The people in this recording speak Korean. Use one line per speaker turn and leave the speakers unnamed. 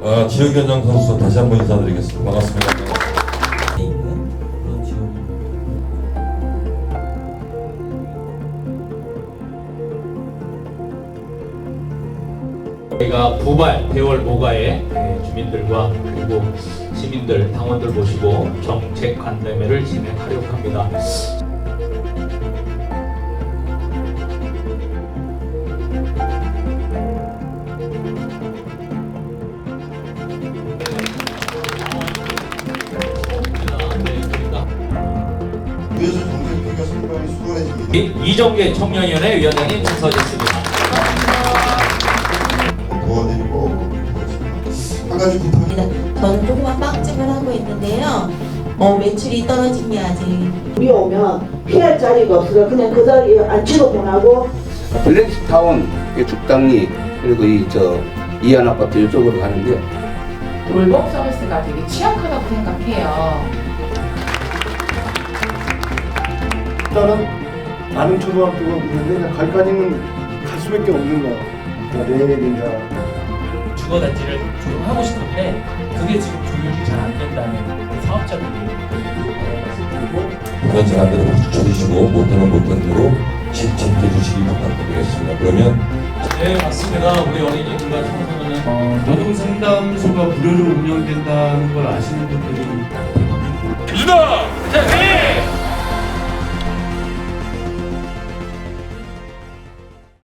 아, 지역위원장 선수 다시 한번 인사드리겠습니다. 반갑습니다.
저희가 부발 대월 모가의 예, 주민들과 그리고 시민들 당원들 모시고 정책 간담회를 진행하려고 합니다.
이-
이정계 청년위원회 위원장님 청서졌습니다.
도와드리고. 한 가지 부탁.
저는 조그만 빵집을 하고 있는데요. 어, 매출이 떨어진 게 아직
우리 오면 피할 자리가 없어서 그냥 그 자리에 앉히고 보내고
블랙타운 죽당리 그리고 이 저 이안 아파트 이쪽으로 가는데
돌봄 서비스가 되게 취약하다고 생각해요.
일단은 많은 초등학교가 있는데 거기까지는 갈 수밖에 없는 거야. 그러니까 내일 이제
주거 단지를 조금 하고 싶은데 그게 지금 조율이 잘 안 된다는 그 사업자들이
잘한 대로 박수 쳐주시고 못하면 못한 대로 칭찬해 주시기 부탁드리겠습니다. 그러면
네 맞습니다. 우리 어린이들과 청소년은
어, 노동 상담소가 무료로 운영된다는 걸 아시는 분들이!